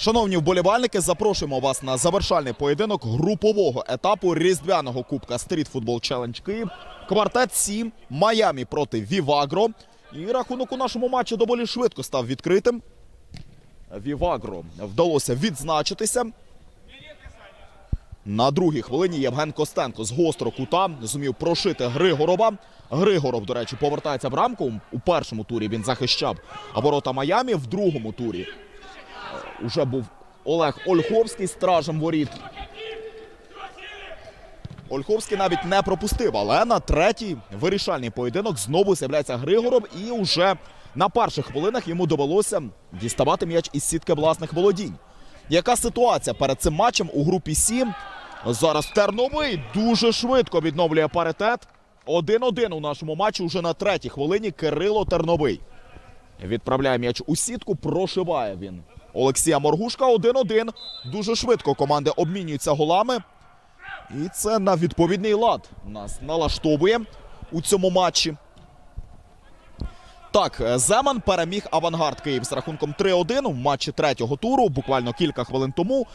Шановні вболівальники, запрошуємо вас на завершальний поєдинок групового етапу різдвяного кубка Street Football Challenge Київ. Квартет 7 Майамі проти Вівагро. І рахунок у нашому матчі доволі швидко став відкритим. Вівагро вдалося відзначитися. На другій хвилині Євген Костенко з гострого кута зумів прошити Григорова. Григоров, до речі, повертається в рамку. У першому турі він захищав ворота Майамі. В другому турі уже був Олег Ольховський стражем воріт. Ольховський навіть не пропустив, але на третій вирішальний поєдинок знову з'являється Григоров, і уже на перших хвилинах йому довелося діставати м'яч із сітки власних володінь. Яка ситуація перед цим матчем у групі 7? Зараз Терновий дуже швидко відновлює паритет. 1-1 у нашому матчі уже на третій хвилині Кирило Терновий. Відправляє м'яч у сітку, прошиває він. Олексія Моргушка 1-1. Дуже швидко команди обмінюються голами. І це на відповідний лад нас налаштовує у цьому матчі. Так, е, Земан переміг авангард Київ з рахунком 3-1 у матчі третього туру, буквально кілька хвилин тому.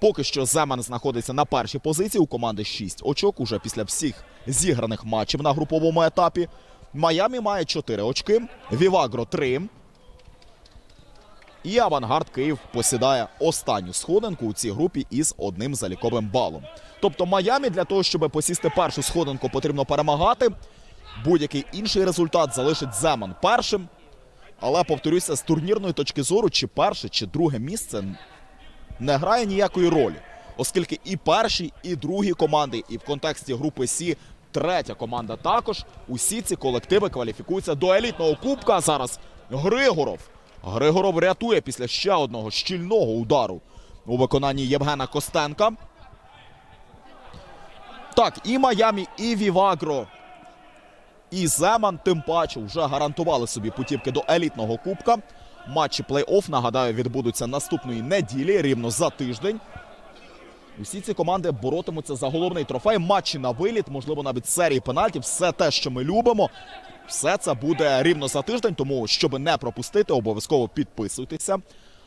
Поки що Земан знаходиться на першій позиції. У команди 6 очок уже після всіх зіграних матчів на груповому етапі. Майамі має 4 очки, Вівагро 3. І Авангард Київ посідає останню сходинку у цій групі із одним заліковим балом. Тобто Майамі для того, щоб посісти першу сходинку, потрібно перемагати. Будь-який інший результат залишить Земан першим. Але повторюся, з турнірної точки зору, чи перше, чи друге місце не грає ніякої ролі, оскільки і перші, і другі команди, і в контексті групи Сі третя команда також. Усі ці колективи кваліфікуються до елітного кубка. Зараз Григоров. Григоров рятує після ще одного щільного удару у виконанні Євгена Костенка. Так, і Майамі, і Вівагро, і Земан, тим паче, вже гарантували собі путівки до елітного кубка. Матчі плей-офф, нагадаю, відбудуться наступної неділі, рівно за тиждень. Усі ці команди боротимуться за головний трофей. Матчі на виліт, можливо, навіть серії пенальтів. Все те, що ми любимо. Все це буде рівно за тиждень. Тому, щоб не пропустити, обов'язково підписуйтеся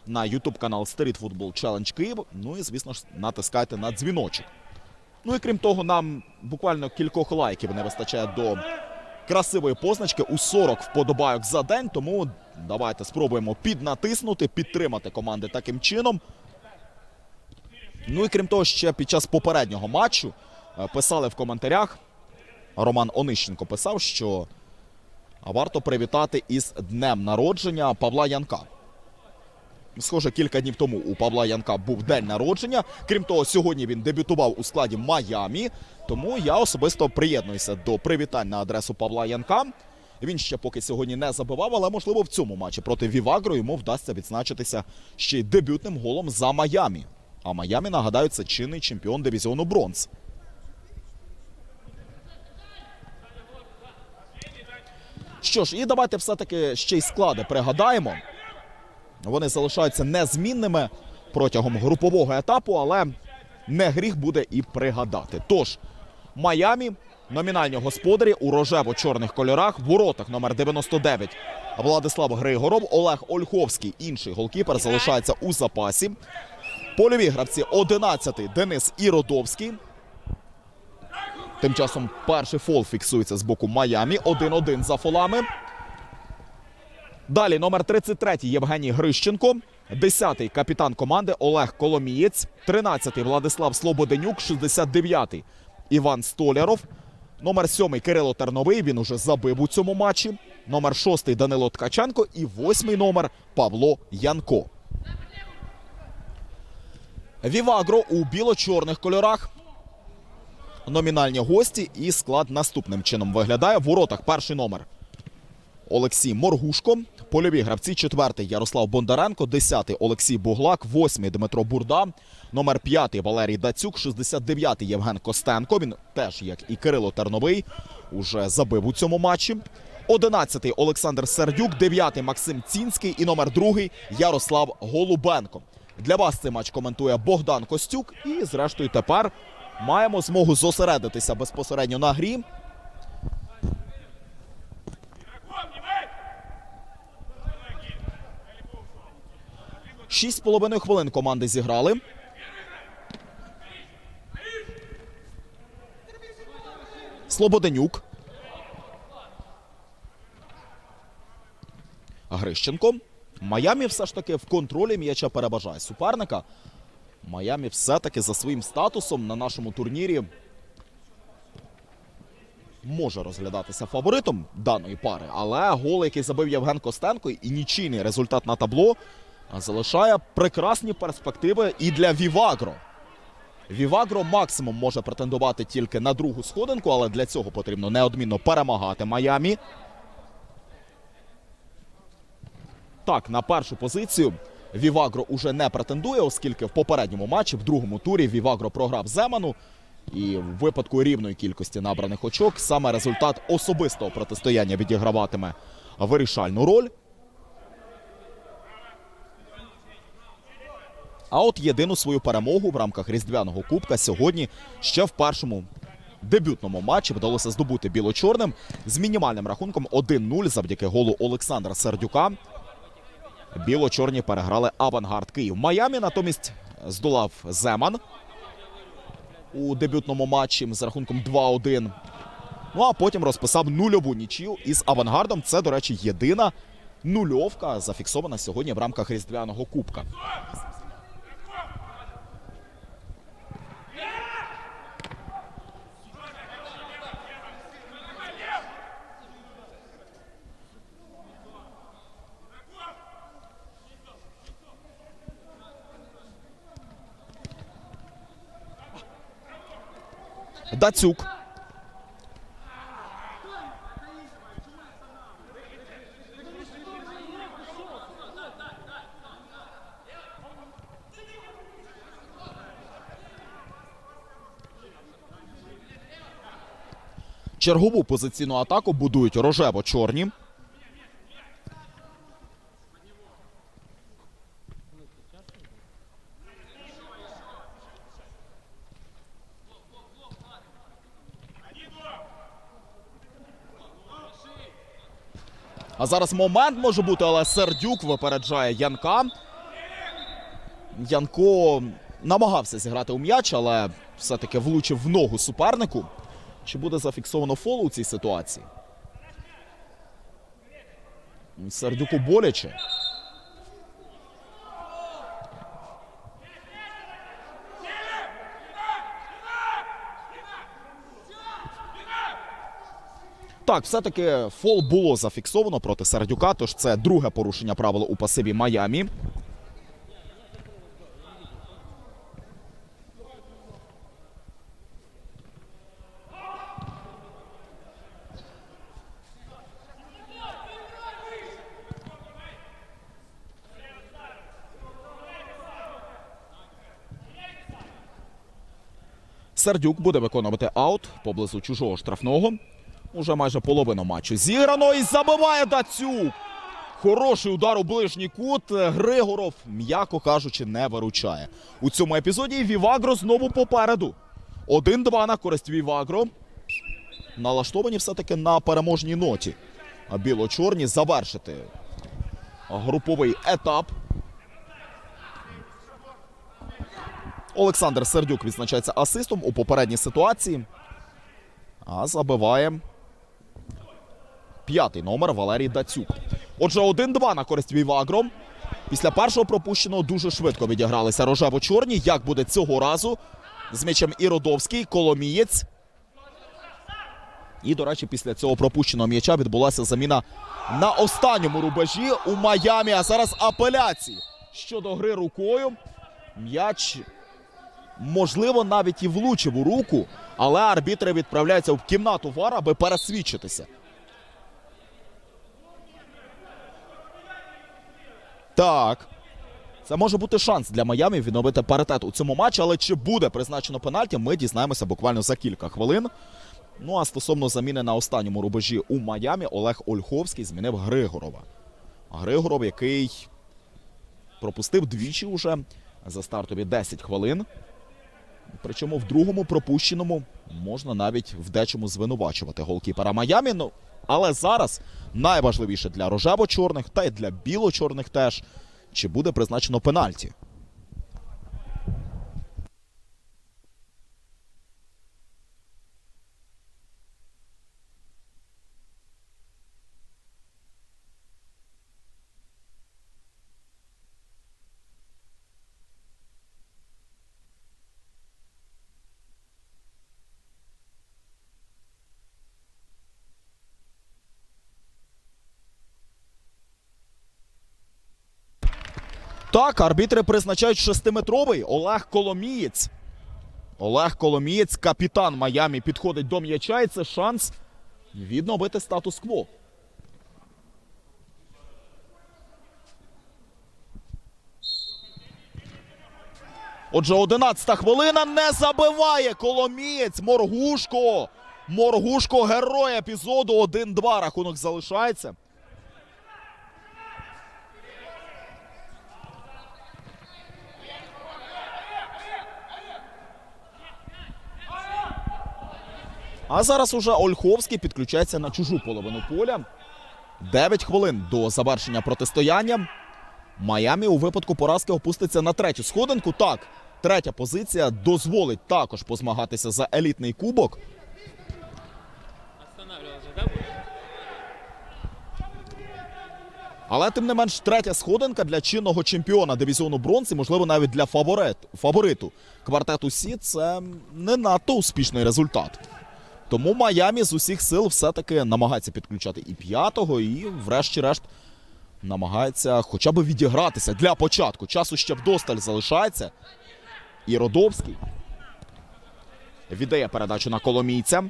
на YouTube канал Street Football Challenge Київ. Ну і, звісно ж, натискайте на дзвіночок. Ну і крім того, нам буквально кількох лайків не вистачає до красивої позначки у 40 вподобайок за день. Тому давайте спробуємо піднатиснути, підтримати команди таким чином. Ну і крім того, ще під час попереднього матчу е, писали в коментарях. Роман Онищенко писав, що варто привітати із днем народження Павла Янка. Схоже, кілька днів тому у Павла Янка був день народження. Крім того, сьогодні він дебютував у складі Майамі. Тому я особисто приєднуюся до привітань на адресу Павла Янка. Він ще поки сьогодні не забивав, але можливо в цьому матчі проти Вівагро йому вдасться відзначитися ще й дебютним голом за Майамі. А Майамі, нагадаю, це чинний чемпіон дивізіону бронз. Що ж, і давайте все-таки ще й склади пригадаємо. Вони залишаються незмінними протягом групового етапу, але не гріх буде і пригадати. Тож, Майамі, номінальні господарі у рожево-чорних кольорах, в воротах номер 99 Владислав Григоров, Олег Ольховський, інший голкіпер, залишається у запасі. Польові гравці 11-й Денис Іродовський. Тим часом перший фол фіксується з боку Майамі. 1-1 за фолами. Далі номер 33 Євгеній Грищенко. 10-й капітан команди Олег Коломієць. 13-й Владислав Слободенюк. 69-й Іван Столяров. Номер 7 Кирило Терновий. Він уже забив у цьому матчі. Номер 6 Данило Ткаченко. І 8 номер Павло Янко. Вівагро у біло-чорних кольорах. Номінальні гості і склад наступним чином виглядає. В воротах перший номер Олексій Моргушко. Польові гравці четвертий Ярослав Бондаренко, десятий Олексій Буглак, восьмий Дмитро Бурда, номер п'ятий Валерій Дацюк, 69-й Євген Костенко. Він теж, як і Кирило Терновий, уже забив у цьому матчі. Одинадцятий Олександр Сердюк, дев'ятий Максим Цінський і номер другий Ярослав Голубенко. Для вас цей матч коментує Богдан Костюк. І, зрештою, тепер маємо змогу зосередитися безпосередньо на грі. Шість з половиною хвилин команди зіграли. Слободенюк. Грищенко. Майамі все ж таки в контролі м'яча переважає суперника. Майамі все-таки за своїм статусом на нашому турнірі може розглядатися фаворитом даної пари, але гол, який забив Євген Костенко, і нічийний результат на табло залишає прекрасні перспективи і для Вівагро. Вівагро максимум може претендувати тільки на другу сходинку, але для цього потрібно неодмінно перемагати Майамі. Так, на першу позицію Вівагро уже не претендує, оскільки в попередньому матчі, в другому турі, Вівагро програв Земану. І в випадку рівної кількості набраних очок саме результат особистого протистояння відіграватиме вирішальну роль. А от єдину свою перемогу в рамках Різдвяного Кубка сьогодні ще в першому дебютному матчі вдалося здобути біло-чорним з мінімальним рахунком 1-0 завдяки голу Олександра Сердюка. Біло-чорні переграли Авангард Київ. Майамі натомість здолав Земан у дебютному матчі з рахунком 2-1. Ну а потім розписав нульову нічию із авангардом. Це, до речі, єдина нульовка зафіксована сьогодні в рамках Різдвяного Кубка. Дацюк. Чергову позиційну атаку будують рожево-чорні. А зараз момент може бути, але Сердюк випереджає Янка. Янко намагався зіграти у м'яч, але все-таки влучив в ногу супернику. Чи буде зафіксовано фол у цій ситуації? Сердюку боляче. Так, все-таки фол було зафіксовано проти Сердюка, тож це друге порушення правил у пасиві Майамі. Сердюк буде виконувати аут поблизу чужого штрафного. Уже майже половину матчу зіграно і забиває Дацюк. Хороший удар у ближній кут. Григоров, м'яко кажучи, не виручає. У цьому епізоді Вівагро знову попереду. 1-2 на користь Вівагро. Налаштовані все-таки на переможній ноті. А біло-чорні завершити груповий етап. Олександр Сердюк відзначається асистом у попередній ситуації. А забиває п'ятий номер Валерій Дацюк. Отже, 1-2 на користь Вівагро. Після першого пропущеного дуже швидко відігралися рожево-чорні. Як буде цього разу? З м'ячем Іродовський, Коломієць. І, до речі, після цього пропущеного м'яча відбулася заміна на останньому рубежі у Майамі. А зараз апеляції щодо гри рукою. М'яч, можливо, навіть і влучив у руку, але арбітри відправляються в кімнату ВАР, аби пересвідчитися. Так. Це може бути шанс для Майамі відновити паритет у цьому матчі, але чи буде призначено пенальті, ми дізнаємося буквально за кілька хвилин. Ну а стосовно заміни на останньому рубежі у Майамі, Олег Ольховський змінив Григорова. Григоров, який пропустив двічі уже за стартові 10 хвилин. Причому в другому пропущеному можна навіть в дечому звинувачувати голкіпера Майамі. Ну, але зараз найважливіше для рожево-чорних та й для біло-чорних теж, чи буде призначено пенальті. Так, арбітри призначають шестиметровий Олег Коломієць. Олег Коломієць, капітан Майамі, підходить до м'яча, і це шанс відновити статус-кво. Отже, 11 хвилина не забиває Коломієць. Моргушко. Моргушко герой епізоду 1-2. Рахунок залишається. А зараз уже Ольховський підключається на чужу половину поля. 9 хвилин до завершення протистояння. Майамі у випадку поразки опуститься на третю сходинку. Так, третя позиція дозволить також позмагатися за елітний кубок. Але тим не менш, третя сходинка для чинного чемпіона дивізіону бронзи, можливо, навіть для фаворит, фавориту квартету Сі це не надто успішний результат. Тому Майамі з усіх сил все-таки намагається підключати і п'ятого, і, врешті-решт, намагається хоча б відігратися для початку. Часу ще вдосталь залишається. І Родовський віддає передачу на коломійця.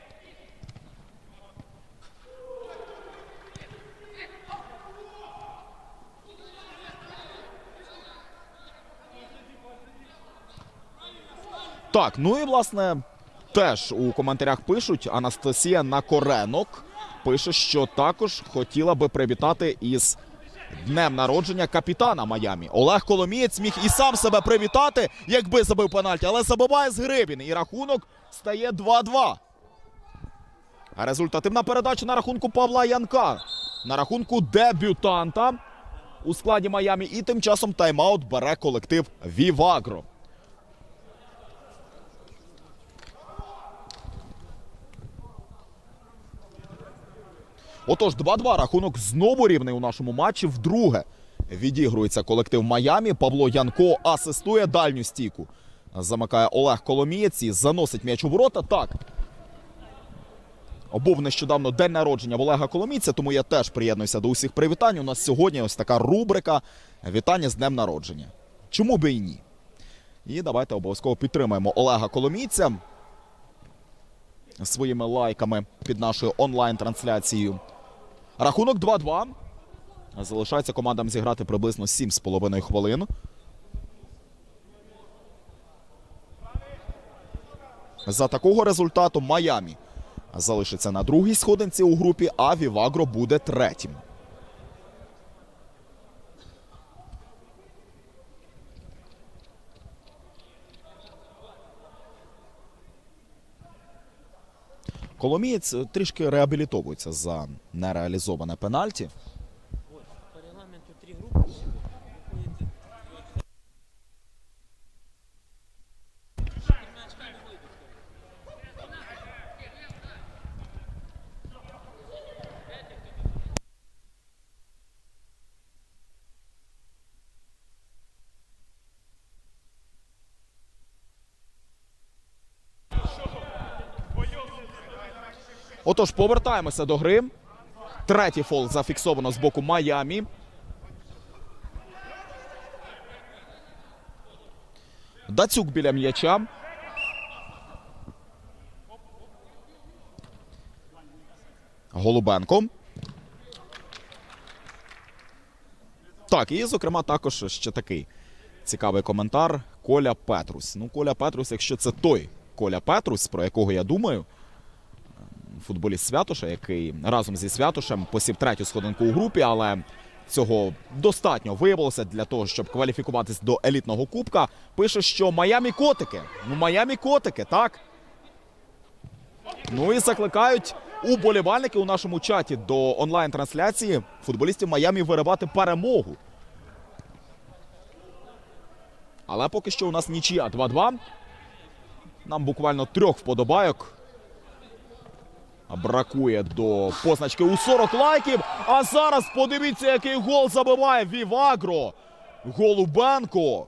Так, ну і власне теж у коментарях пишуть Анастасія Накоренок пише, що також хотіла би привітати із днем народження капітана Майамі. Олег Коломієць міг і сам себе привітати, якби забив пенальті, але забиває з гривень. І рахунок стає 2-2. Результативна передача на рахунку Павла Янка. На рахунку дебютанта у складі Майамі. І тим часом тайм-аут бере колектив Вівагро. Отож, 2-2. Рахунок знову рівний у нашому матчі. Вдруге відігрується колектив Майамі. Павло Янко асистує дальню стійку. Замикає Олег Коломієць і заносить м'яч у ворота. Так. Був нещодавно день народження в Олега Коломійця, тому я теж приєднуюся до усіх привітань. У нас сьогодні ось така рубрика Вітання з днем народження. Чому би і ні? І давайте обов'язково підтримаємо Олега Коломійця своїми лайками під нашою онлайн-трансляцією. Рахунок 2-2. Залишається командам зіграти приблизно 7,5 хвилин. За такого результату Майамі залишиться на другій сходинці у групі, а Вівагро буде третім. Коломієць е, трішки реабілітовується за нереалізоване пенальті. Отож, повертаємося до гри. Третій фол зафіксовано з боку Майамі. Дацюк біля м'яча. Голубенко. Так, і, зокрема, також ще такий цікавий коментар. Коля Петрусь. Ну, Коля Петрусь, якщо це той Коля Петрусь, про якого я думаю, футболіст Святоша, який разом зі Святошем посів третю сходинку у групі, але цього достатньо виявилося для того, щоб кваліфікуватись до елітного кубка. Пише, що Майамі котики. Ну, Майамі котики, так. Ну і закликають уболівальники у нашому чаті до онлайн-трансляції футболістів Майамі виривати перемогу. Але поки що у нас нічия 2-2. Нам буквально трьох вподобайок. Бракує до позначки у 40 лайків. А зараз подивіться, який гол забиває Вівагро. Голубенко.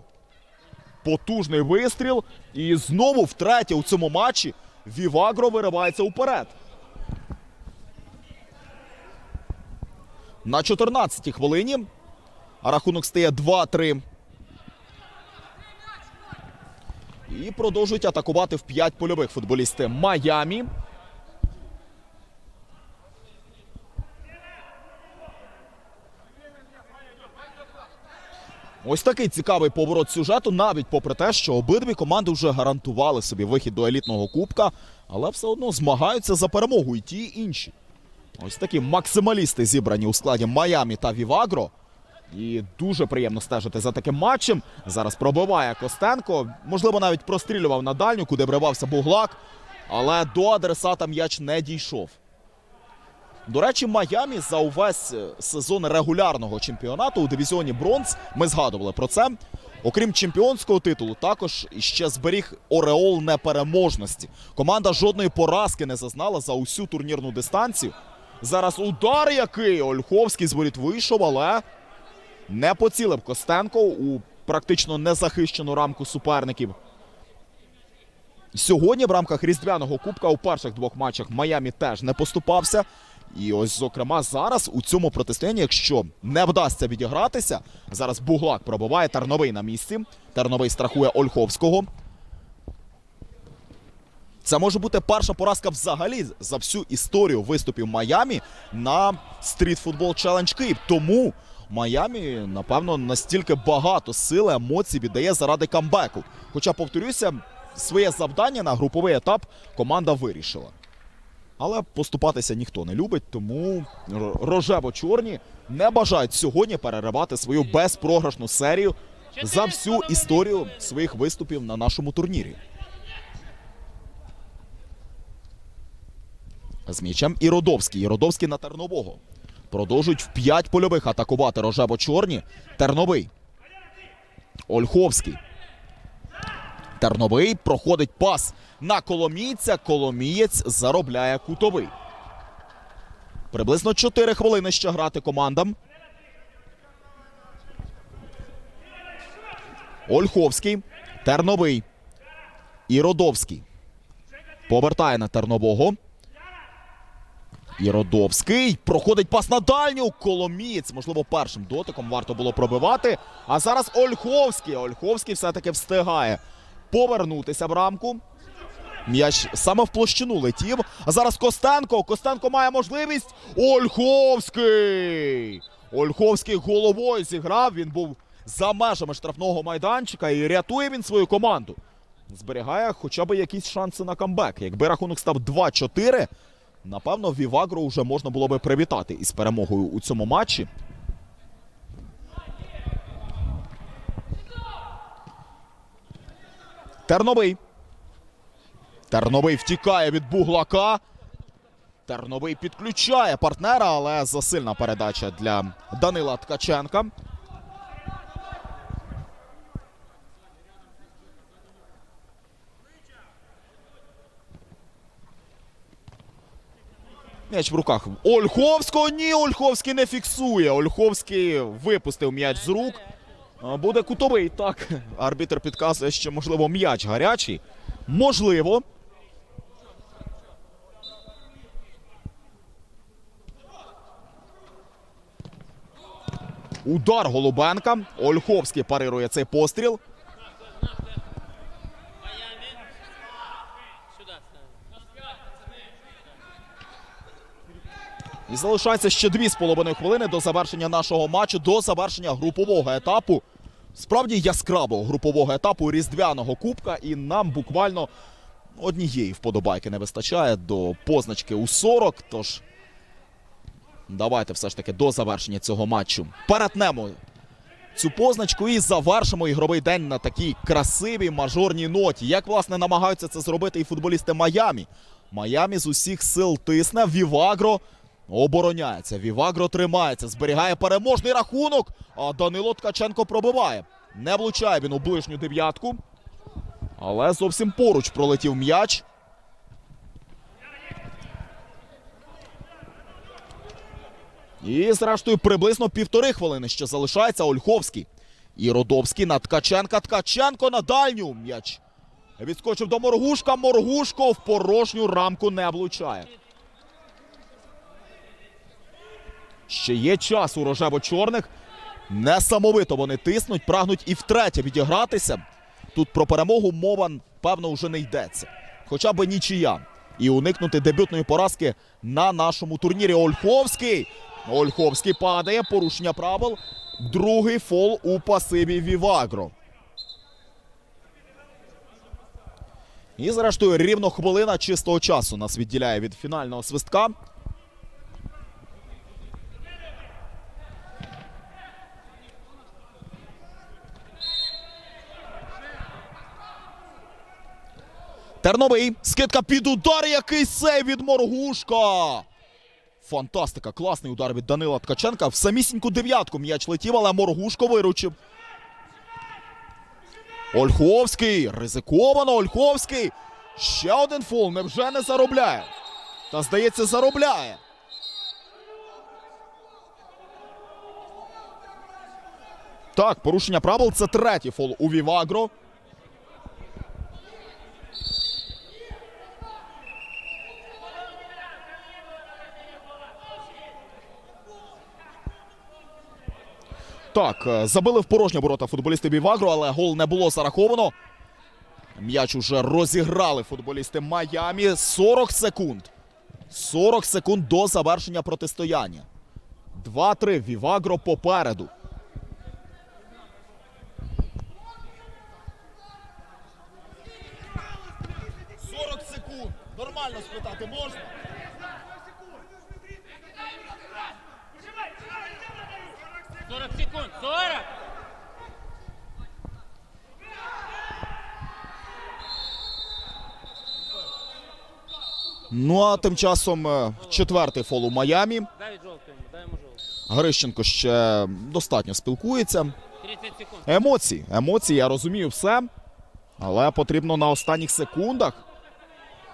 Потужний вистріл. І знову втретє у цьому матчі Вівагро виривається уперед. На 14-й хвилині рахунок стає 2-3. І продовжують атакувати в 5 польових футболісти Майамі. Ось такий цікавий поворот сюжету, навіть попри те, що обидві команди вже гарантували собі вихід до елітного кубка, але все одно змагаються за перемогу і ті, і інші. Ось такі максималісти зібрані у складі Майамі та Вівагро. І дуже приємно стежити за таким матчем. Зараз пробиває Костенко. Можливо, навіть прострілював на дальню, куди вривався Буглак. Але до адресата м'яч не дійшов. До речі, Майамі за увесь е, сезон регулярного чемпіонату у дивізіоні Бронз. Ми згадували про це. Окрім чемпіонського титулу, також ще зберіг Ореол непереможності. Команда жодної поразки не зазнала за усю турнірну дистанцію. Зараз удар який Ольховський з воріт вийшов, але не поцілив Костенко у практично незахищену рамку суперників. Сьогодні в рамках різдвяного кубка у перших двох матчах Майамі теж не поступався. І ось, зокрема, зараз у цьому протистоянні, якщо не вдасться відігратися, зараз Буглак пробиває Тарновий на місці. Тарновий страхує Ольховського. Це може бути перша поразка взагалі за всю історію виступів Майамі на Street Football Challenge Київ. Тому Майамі, напевно, настільки багато сили, емоцій віддає заради камбеку. Хоча, повторюся, своє завдання на груповий етап команда вирішила. Але поступатися ніхто не любить, тому рожево-чорні не бажають сьогодні переривати свою безпрограшну серію за всю історію своїх виступів на нашому турнірі. З м'ячем Іродовський. Іродовський на Тернового. Продовжують в п'ять польових атакувати рожево-чорні. Терновий. Ольховський. Терновий проходить пас на Коломійця. Коломієць заробляє кутовий. Приблизно 4 хвилини ще грати командам. Ольховський. Терновий. Іродовський. Повертає на Тернового. Іродовський проходить пас на дальню. Коломієць, можливо, першим дотиком варто було пробивати. А зараз Ольховський. Ольховський все-таки встигає повернутися в рамку. М'яч саме в площину летів. А зараз Костенко. Костенко має можливість. Ольховський! Ольховський головою зіграв. Він був за межами штрафного майданчика і рятує він свою команду. Зберігає хоча б якісь шанси на камбек. Якби рахунок став 2-4, напевно, Вівагро вже можна було би привітати із перемогою у цьому матчі. Терновий. Терновий втікає від Буглака. Терновий підключає партнера, але засильна передача для Данила Ткаченка. М'яч в руках Ольховського. Ні, Ольховський не фіксує. Ольховський випустив м'яч з рук. Буде кутовий. Так, арбітр підказує, що можливо м'яч гарячий. Можливо. Удар Голубенка. Ольховський парирує цей постріл. І залишається ще дві з половиною хвилини до завершення нашого матчу, до завершення групового етапу. Справді яскравого групового етапу різдвяного кубка, і нам буквально однієї вподобайки не вистачає до позначки у 40. Тож давайте все ж таки до завершення цього матчу перетнемо цю позначку і завершимо ігровий день на такій красивій мажорній ноті. Як власне намагаються це зробити і футболісти Майамі. Майамі з усіх сил тисне. Вівагро обороняється. Вівагро тримається, зберігає переможний рахунок. А Данило Ткаченко пробиває. Не влучає він у ближню дев'ятку. Але зовсім поруч пролетів м'яч. І зрештою приблизно півтори хвилини ще залишається Ольховський. І Родовський на Ткаченка. Ткаченко на дальню. М'яч відскочив до Моргушка. Моргушко в порожню рамку не влучає. Ще є час у рожево-чорних. Несамовито вони тиснуть, прагнуть і втретє відігратися. Тут про перемогу мова, певно, вже не йдеться. Хоча б нічия. І уникнути дебютної поразки на нашому турнірі. Ольховський. Ольховський падає. Порушення правил. Другий фол у пасиві Вівагро. І зрештою рівно хвилина чистого часу нас відділяє від фінального свистка. Терновий. Скидка під удар. Який сейв від Моргушка. Фантастика. Класний удар від Данила Ткаченка. В самісіньку дев'ятку м'яч летів, але Моргушко виручив. Ольховський. Ризиковано. Ольховський. Ще один фол. Невже не заробляє? Та здається, заробляє. Так, порушення правил це третій фол у Вівагро. Так, е, забили в порожні ворота футболісти Бівагро, але гол не було зараховано. М'яч уже розіграли футболісти Майамі. 40 секунд. 40 секунд до завершення протистояння. 2-3. Вівагро попереду. «40 секунд. Нормально спитати можна? — 40 секунд! 40! Ну а тим часом е, четвертий фол у Майамі. Грищенко ще достатньо спілкується. Емоції. Емоції, я розумію все. Але потрібно на останніх секундах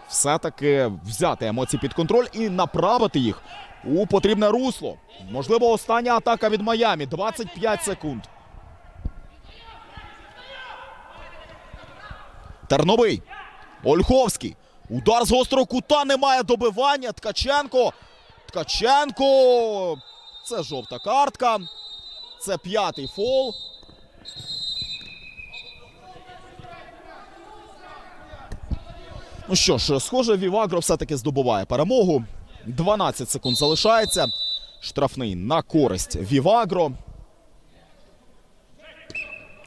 все-таки взяти емоції під контроль і направити їх у потрібне русло. Можливо, остання атака від Майамі. 25 секунд. Терновий. Ольховський. Удар з гострого кута немає добивання. Ткаченко. Ткаченко. Це жовта картка. Це п'ятий фол. Ну що ж, схоже, Вівагро все-таки здобуває перемогу. 12 секунд залишається. Штрафний на користь Вівагро.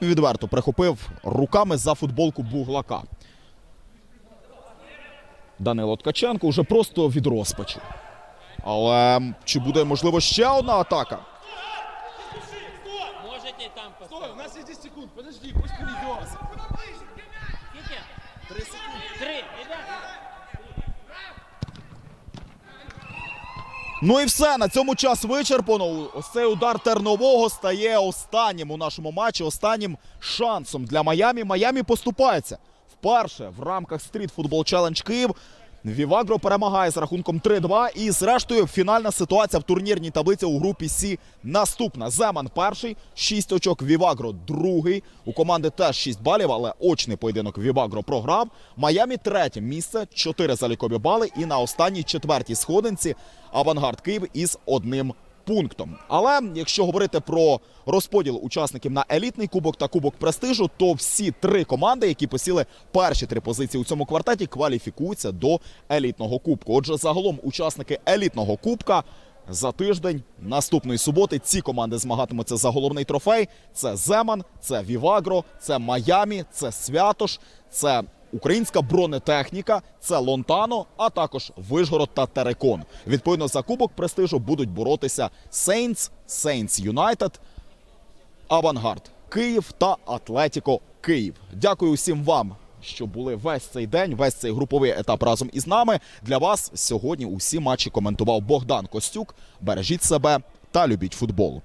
Відверто прихопив руками за футболку Буглака. Данило Ткаченко вже просто від розпачу. Але чи буде можливо ще одна атака? Можете там Стой, поставити. у нас есть 10 секунд, подожди, пусть перейдет. Три секунди. Три, ребята. Ну і все, на цьому час вичерпано. Ось цей удар тернового стає останнім у нашому матчі, останнім шансом для Майамі. Майамі поступається вперше в рамках Street Football Challenge Київ. Вівагро перемагає з рахунком 3-2. І зрештою фінальна ситуація в турнірній таблиці у групі Сі наступна. Земан перший, 6 очок. Вівагро другий. У команди теж 6 балів, але очний поєдинок Вівагро програв. Майамі третє місце, 4 залікові бали. І на останній четвертій сходинці Авангард Київ із одним пунктом. Але якщо говорити про розподіл учасників на елітний кубок та кубок престижу, то всі три команди, які посіли перші три позиції у цьому квартеті, кваліфікуються до елітного кубку. Отже, загалом учасники елітного кубка. За тиждень наступної суботи ці команди змагатимуться за головний трофей. Це Земан, це Вівагро, це Майамі, це Святош, це українська бронетехніка, це Лонтано, а також Вишгород та Терекон. Відповідно за кубок престижу будуть боротися Сейнс, Сейнс Юнайтед, Авангард Київ та Атлетіко Київ. Дякую усім вам, що були весь цей день, весь цей груповий етап разом із нами. Для вас сьогодні усі матчі коментував Богдан Костюк. Бережіть себе та любіть футбол.